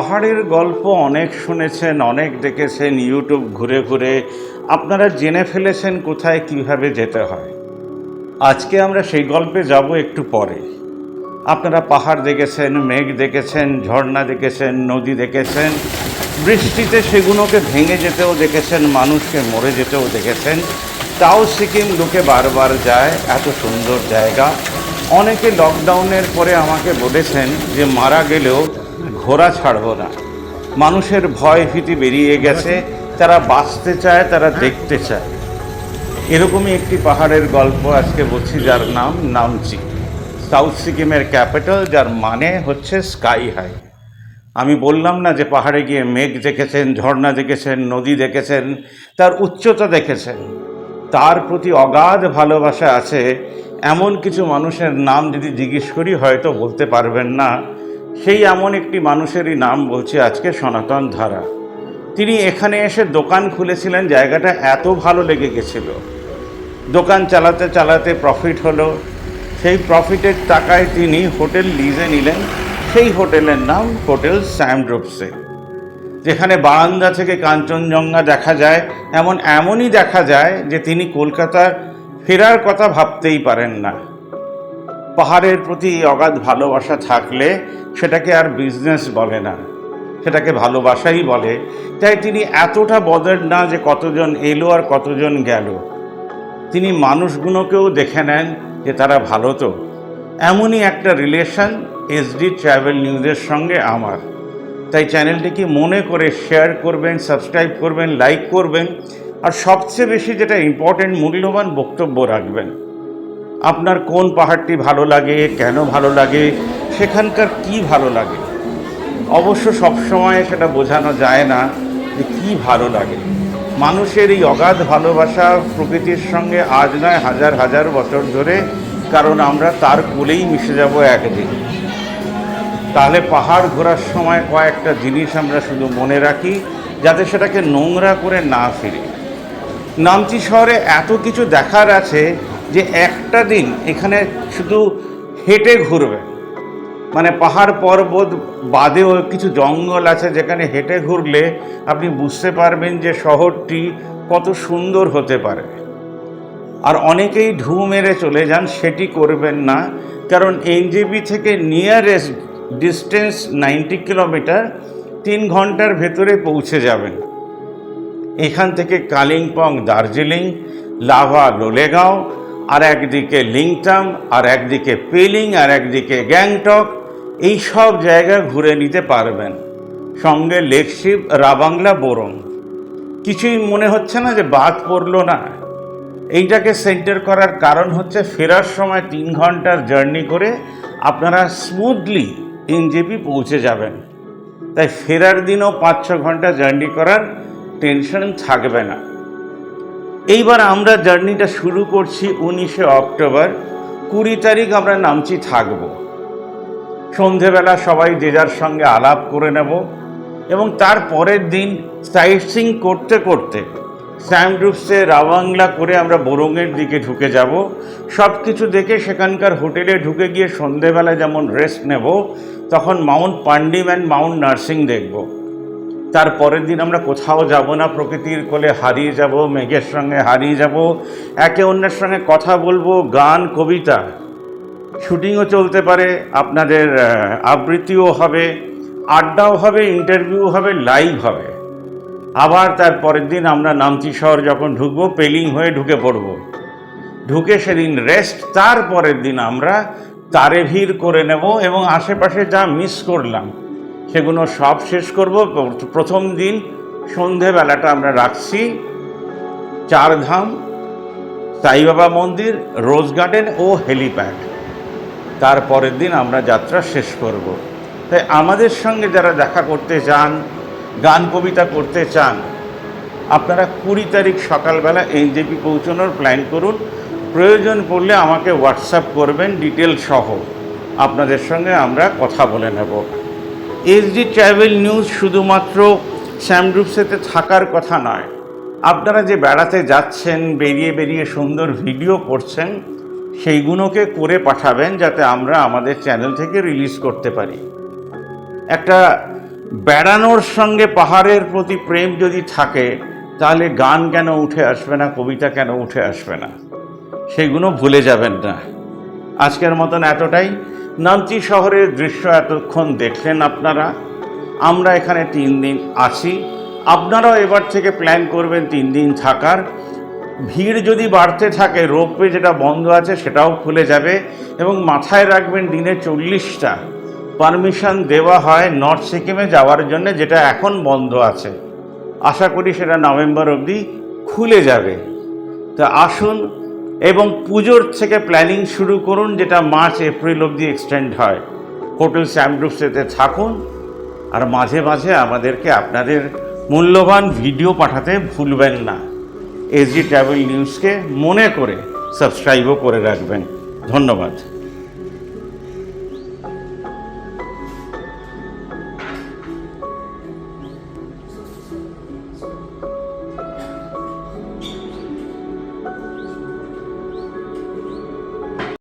পাহাড়ের গল্প অনেক শুনেছেন, অনেক দেখেছেন, ইউটিউব ঘুরে ঘুরে। আপনারা জেনে ফেলেছেন কোথায় কীভাবে যেতে হয়। আজকে আমরা সেই গল্পে যাব একটু পরে। আপনারা পাহাড় দেখেছেন, মেঘ দেখেছেন, ঝর্ণা দেখেছেন, নদী দেখেছেন, বৃষ্টিতে সেগুলোকে ভেঙে যেতেও দেখেছেন, মানুষকে মরে যেতেও দেখেছেন। তাও সিকিম লোকে বারবার যায়, এত সুন্দর জায়গা। অনেকে লকডাউনের পরে আমাকে বলেছেন যে মারা গেলেও ঘোরা ছাড়বো না। মানুষের ভয় ভীতি বেরিয়ে গেছে, তারা বাঁচতে চায়, তারা দেখতে চায়। এরকমই একটি পাহাড়ের গল্প আজকে বলছি, যার নাম নামচি। সাউথ সিকিমের ক্যাপিটাল, যার মানে হচ্ছে স্কাই হাই। আমি বললাম না যে পাহাড়ে গিয়ে মেঘ দেখেছেন, ঝর্ণা দেখেছেন, নদী দেখেছেন, তার উচ্চতা দেখেছেন। তার প্রতি অগাধ ভালোবাসা আছে। এমন কিছু মানুষের নাম যদি জিজ্ঞেস করি, হয়তো বলতে পারবেন না। সেই এমন একটি মানুষেরই নাম বলছে আজকে সনাতন ধারা। তিনি এখানে এসে দোকান খুলেছিলেন, জায়গাটা এত ভালো লেগে গেছিল। দোকান চালাতে চালাতে প্রফিট হলো। সেই প্রফিটের টাকায় তিনি হোটেল লিজে নিলেন। সেই হোটেলের নাম হোটেল স্যামড্রোপসে। যেখানে বারান্দা থেকে কাঞ্চনজঙ্ঘা দেখা যায়, এমন এমনই দেখা যায় যে তিনি কলকাতার ফেরার কথা ভাবতেই পারেন না। পাহাড়ের প্রতি অগাধ ভালোবাসা থাকলে সেটাকে আর বিজনেস বলে না। সেটাকে ভালোবাসাই বলে। তাই তিনি এতটা বদল না যে কতজন এলো আর কতজন গেল। তিনি মানুষগুলোকেও দেখে নেন যে তারা ভালো তো। এমনই একটা রিলেশন এসডি ট্রাভেল নিউজের সঙ্গে আমার। তাই চ্যানেলটিকে মনে করে শেয়ার করবেন সাবস্ক্রাইব করবেন লাইক করবেন, আর সবচেয়ে বেশি যেটা ইম্পর্টেন্ট মূল্যবান বক্তব্য রাখবেন। আপনার কোন পাহাড়টি ভালো লাগে, কেন ভালো লাগে, সেখানকার কি ভালো লাগে? অবশ্য সবসময় সেটা বোঝানো যায় না যে কী ভালো লাগে। মানুষের এই অগাধ ভালোবাসা প্রকৃতির সঙ্গে আজ নয়, হাজার হাজার বছর ধরে, কারণ আমরা তার কোলেই মিশে যাব একদিন। তাহলে পাহাড় ঘোরার সময় কয়েকটা জিনিস আমরা শুধু মনে রাখি, যাতে সেটাকে নোংরা করে না ফিরে নামচি শহরে এত কিছু দেখার আছে যে একটা দিন এখানে শুধু হেঁটে ঘুরবে। মানে পাহাড় পর্বত বাদেও কিছু জঙ্গল আছে যেখানে হেঁটে ঘুরলে আপনি বুঝতে পারবেন যে শহরটি কত সুন্দর হতে পারে। আর অনেকেই ঢু মেরে চলে যান, সেটি করবেন না। কারণ এনজেপি থেকে নিয়ারেস্ট ডিস্টেন্স নাইনটি কিলোমিটার তিন ঘণ্টার ভেতরে পৌঁছে যাবেন। এখান থেকে কালিম্পং, দার্জিলিং, লাভা, লোলেগাঁও আর একদিকে লিংটাম আর একদিকে পেলিং আর একদিকে গ্যাংটক, এই সব জায়গা ঘুরে নিতে পারবেন। সঙ্গে লেকশিপ, রাবাংলা, বোরং। কিছুই মনে হচ্ছে না যে বাদ পড়ল না। এইটাকে সেন্টার করার কারণ হচ্ছে ফেরার সময় তিন ঘণ্টার জার্নি করে আপনারা স্মুথলি এনজেপি পৌঁছে যাবেন। তাই ফেরার দিনও পাঁচ ছ ঘণ্টা জার্নি করার টেনশন থাকবে না। এইবার আমরা জার্নিটা শুরু করছি উনিশে অক্টোবর। কুড়ি তারিখ আমরা নামছি থাকব। সন্ধেবেলা সবাই যে যার সঙ্গে আলাপ করে নেব এবং তার পরের দিন সাইট সিং করতে করতে স্যামড্রুপসে রাওয়াংলা করে আমরা বোরঙের দিকে ঢুকে যাব। সব কিছু দেখে সেখানকার হোটেলে ঢুকে গিয়ে সন্ধেবেলা যেমন রেস্ট নেব, তখন mount Pandim and mount Narsing দেখব। তার পরের দিন আমরা কোথাও যাব না, প্রকৃতির কোলে হারিয়ে যাব, মেঘের সঙ্গে হারিয়ে যাব, একে অন্যের সঙ্গে কথা বলব, গান, কবিতা। শুটিংও চলতে পারে, আপনাদের আবৃত্তিও হবে, আড্ডাও হবে ইন্টারভিউ হবে, লাইভ হবে। আবার তার পরের দিন আমরা নামচি শহর যখন ঢুকবো, পেলিং হয়ে ঢুকে পড়ব। ঢুকে সেদিন রেস্ট তার পরের দিন আমরা তারে ভিড় করে নেব এবং আশেপাশে যা মিস করলাম। সেগুলো সব শেষ করব। প্রথম দিন সন্ধেবেলাটা আমরা রাখছি। চারধাম সাইবাবা মন্দির, রোজ গার্ডেন ও হেলিপ্যাড। তারপরের দিন আমরা যাত্রা শেষ করব। তাই আমাদের সঙ্গে যারা দেখা করতে চান, গান কবিতা করতে চান, আপনারা কুড়ি তারিখ সকালবেলা এনজেপি পৌঁছানোর প্ল্যান করুন। প্রয়োজন পড়লে আমাকে হোয়াটসঅ্যাপ করবেন ডিটেল সহ। আপনাদের সঙ্গে আমরা কথা বলে নেব। এসডি ট্রাভেল নিউজ শুধুমাত্র স্যামড্রুপসেতে থাকার কথা নয়। আপনারা যে বেড়াতে যাচ্ছেন, বেরিয়ে বেরিয়ে সুন্দর ভিডিও করছেন, সেইগুলোকে করে পাঠাবেন যাতে আমরা আমাদের চ্যানেল থেকে রিলিজ করতে পারি। একটা বেড়ানোর সঙ্গে পাহাড়ের প্রতি প্রেম যদি থাকে, তাহলে গান কেন উঠে আসবে না, কবিতা কেন উঠে আসবে না? সেগুলো ভুলে যাবেন না। আজকের মতন এতটাই। নামচি শহরের দৃশ্য এতক্ষণ দেখলেন আপনারা? আমরা এখানে তিন দিন আছি। আপনারাও এবার থেকে প্ল্যান করবেন তিন দিন থাকার। ভিড় যদি বাড়তে থাকে, রোপওয়ে যেটা বন্ধ আছে সেটাও খুলে যাবে এবং মাথায় রাখবেন দিনে চল্লিশটা। পারমিশন দেওয়া হয় নর্থ সিকিমে যাওয়ার জন্য, যেটা এখন বন্ধ আছে। আশা করি সেটা নভেম্বর অবধি খুলে যাবে। তা আসুন এবং পুজোর থেকে প্ল্যানিং শুরু করুন, যেটা মার্চ এপ্রিল অবধি এক্সটেন্ড হয়। হোটেল স্যামগ্রুপসেতে থাকুন, আর মাঝে মাঝে আমাদেরকে আপনাদের মূল্যবান ভিডিও পাঠাতে ভুলবেন না। এসজি ট্রাভেল নিউজকে মনে করে সাবস্ক্রাইবও করে রাখবেন। ধন্যবাদ।